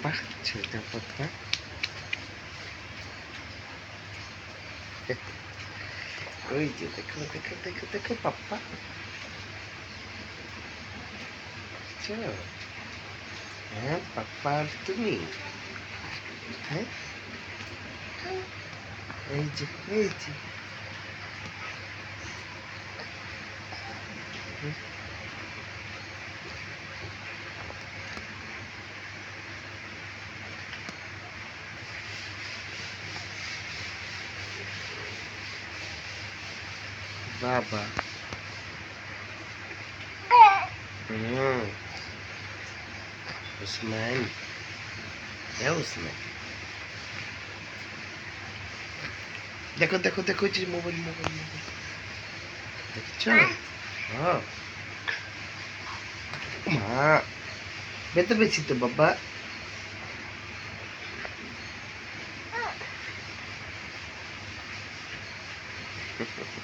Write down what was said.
Пахнет что это вот так. Ой, деток, вот так, вот так, вот так, папа. Все. А, папа Артуми. А? Эйди, эйди. Mm-hmm. Baba. Mm. Usman. Ya Usman. Deko deko deko cik mau beli mau beli. Cepat. Oh. Ma. Betul betul situ bapa. Thank ah. you.